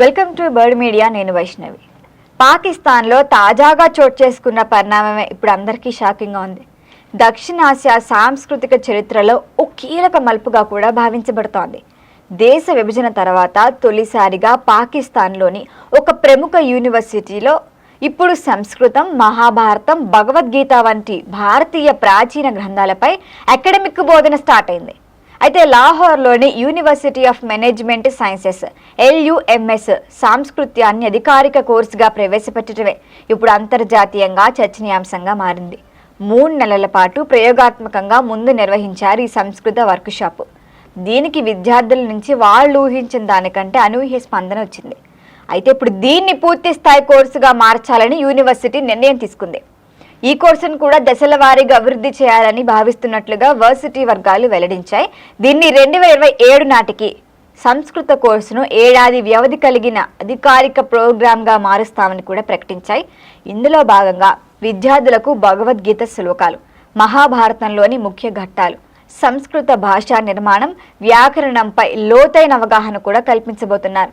Welcome to bird media నేను వైష్ణవి. పాకిస్తాన్లో తాజాగా చోటు చేసుకున్న పరిణామమే ఇప్పుడు అందరికీ షాకింగ్గా ఉంది. దక్షిణాసియా సాంస్కృతిక చరిత్రలో ఓ కీలక మలుపుగా కూడా భావించబడుతోంది. దేశ విభజన తర్వాత తొలిసారిగా పాకిస్తాన్లోని ఒక ప్రముఖ యూనివర్సిటీలో ఇప్పుడు సంస్కృతం మహాభారతం భగవద్గీత వంటి భారతీయ ప్రాచీన గ్రంథాలపై అకాడమిక్ బోధన స్టార్ట్ అయింది. అయితే లాహోర్లోని university of management sciences LUMS సాంస్కృత్యాన్ని అధికారిక కోర్సుగా ప్రవేశపెట్టడమే ఇప్పుడు అంతర్జాతీయంగా చర్చనీయాంశంగా మారింది. మూడు నెలల పాటు ప్రయోగాత్మకంగా ముందు నిర్వహించారు ఈ సంస్కృత వర్క్షాప్. దీనికి విద్యార్థుల నుంచి వాళ్ళు ఊహించిన దానికంటే అనూహ్య స్పందన వచ్చింది. అయితే ఇప్పుడు దీన్ని పూర్తి స్థాయి కోర్సుగా మార్చాలని యూనివర్సిటీ నిర్ణయం తీసుకుంది. ఈ కోర్సును కూడా దశల వారీగా అభివృద్ధి చేయాలని భావిస్తున్నట్లుగా వర్సిటీ వర్గాలు వెల్లడించాయి. దీన్ని రెండు వేల ఇరవై ఏడు నాటికి సంస్కృత కోర్సును ఏడాది వ్యవధి కలిగిన అధికారిక ప్రోగ్రాంగా మారుస్తామని కూడా ప్రకటించాయి. ఇందులో భాగంగా విద్యార్థులకు భగవద్గీత శ్లోకాలు మహాభారతంలోని ముఖ్య ఘట్టాలు సంస్కృత భాషా నిర్మాణం వ్యాకరణంపై లోతైన అవగాహన కూడా కల్పించబోతున్నారు.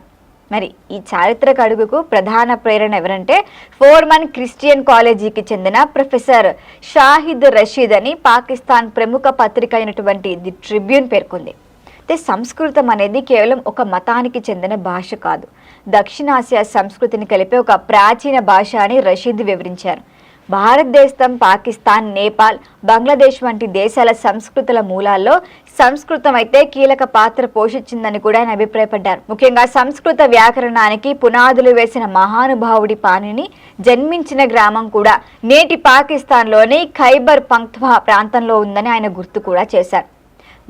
మరి ఈ చారిత్రక అడుగుకు ప్రధాన ప్రేరణ ఎవరంటే ఫోర్మన్ క్రిస్టియన్ కాలేజీకి చెందిన ప్రొఫెసర్ షాహిద్ రషీద్ అని పాకిస్తాన్ ప్రముఖ పత్రిక అయినటువంటి ది ట్రిబ్యూన్ పేర్కొంది. అయితే సంస్కృతం అనేది కేవలం ఒక మతానికి చెందిన భాష కాదు. దక్షిణాసియా సంస్కృతిని కలిపే ఒక ప్రాచీన భాష అని రషీద్ వివరించారు. భారతదేశం పాకిస్తాన్ నేపాల్ బంగ్లాదేశ్ వంటి దేశాల సంస్కృతుల మూలాల్లో సంస్కృతం అయితే కీలక పాత్ర పోషించిందని కూడా ఆయన అభిప్రాయపడ్డారు. ముఖ్యంగా సంస్కృత వ్యాకరణానికి పునాదులు వేసిన మహానుభావుడి పాణిని జన్మించిన గ్రామం కూడా నేటి పాకిస్తాన్లోని ఖైబర్ పంక్త్వా ప్రాంతంలో ఉందని ఆయన గుర్తు కూడా చేశారు.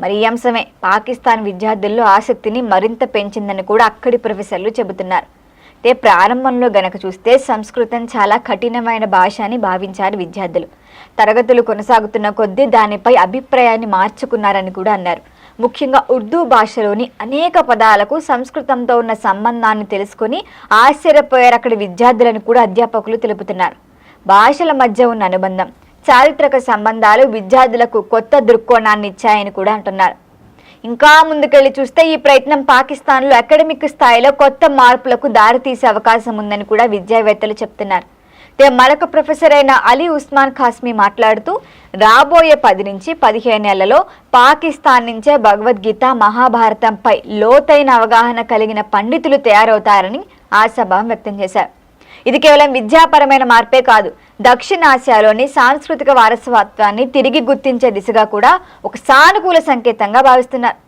మరి ఈ అంశమే పాకిస్తాన్ విద్యార్థుల్లో ఆసక్తిని మరింత పెంచిందని కూడా అక్కడి ప్రొఫెసర్లు చెబుతున్నారు. అయితే ప్రారంభంలో గనక చూస్తే సంస్కృతం చాలా కఠినమైన భాష అని భావించారు విద్యార్థులు. తరగతులు కొనసాగుతున్న కొద్దీ దానిపై అభిప్రాయాన్ని మార్చుకున్నారని కూడా అన్నారు. ముఖ్యంగా ఉర్దూ భాషలోని అనేక పదాలకు సంస్కృతంతో ఉన్న సంబంధాన్ని తెలుసుకొని ఆశ్చర్యపోయారు అక్కడి విద్యార్థులను కూడా అధ్యాపకులు తెలుపుతున్నారు. భాషల మధ్య ఉన్న అనుబంధం చారిత్రక సంబంధాలు విద్యార్థులకు కొత్త దృక్కోణాన్ని ఇచ్చాయని కూడా అంటున్నారు. ఇంకా ముందుకెళ్ళి చూస్తే ఈ ప్రయత్నం పాకిస్తాన్లో అకాడమిక్ స్థాయిలో కొత్త మార్పులకు దారితీసే అవకాశం ఉందని కూడా విద్యావేత్తలు చెప్తున్నారు. మరొక ప్రొఫెసర్ అయిన అలీ ఉస్మాన్ ఖాస్మీ మాట్లాడుతూ రాబోయే పది నుంచి పదిహేను నెలలో పాకిస్తాన్ నుంచే భగవద్గీత మహాభారతంపై లోతైన అవగాహన కలిగిన పండితులు తయారవుతారని ఆశాభావం వ్యక్తం చేశారు. ఇది కేవలం విద్యాపరమైన మార్పే కాదు దక్షిణాసియాలోని సాంస్కృతిక వారసత్వాన్ని తిరిగి గుర్తించే దిశగా కూడా ఒక సానుకూల సంకేతంగా భావిస్తున్నారు.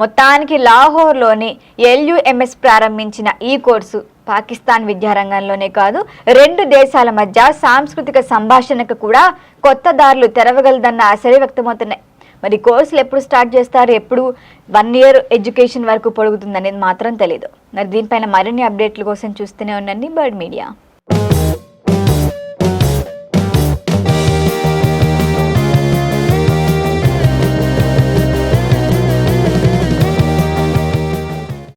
మొత్తానికి లాహోర్లోని ఎల్యుఎంఎస్ ప్రారంభించిన ఈ కోర్సు పాకిస్తాన్ విద్యారంగంలోనే కాదు రెండు దేశాల మధ్య సాంస్కృతిక సంభాషణకు కూడా కొత్త దారులు తెరవగలదన్న ఆశలు వ్యక్తమవుతున్నాయి. మరి కోర్సులు ఎప్పుడు స్టార్ట్ చేస్తారు? ఎప్పుడు? వన్ ఇయర్ ఎడ్యుకేషన్ వరకు పొడుగుతుంది అనేది మాత్రం తెలియదు మరి దీనిపైన మరిన్ని అప్డేట్ల కోసం చూస్తూనే ఉండండి బర్డ్ మీడియా.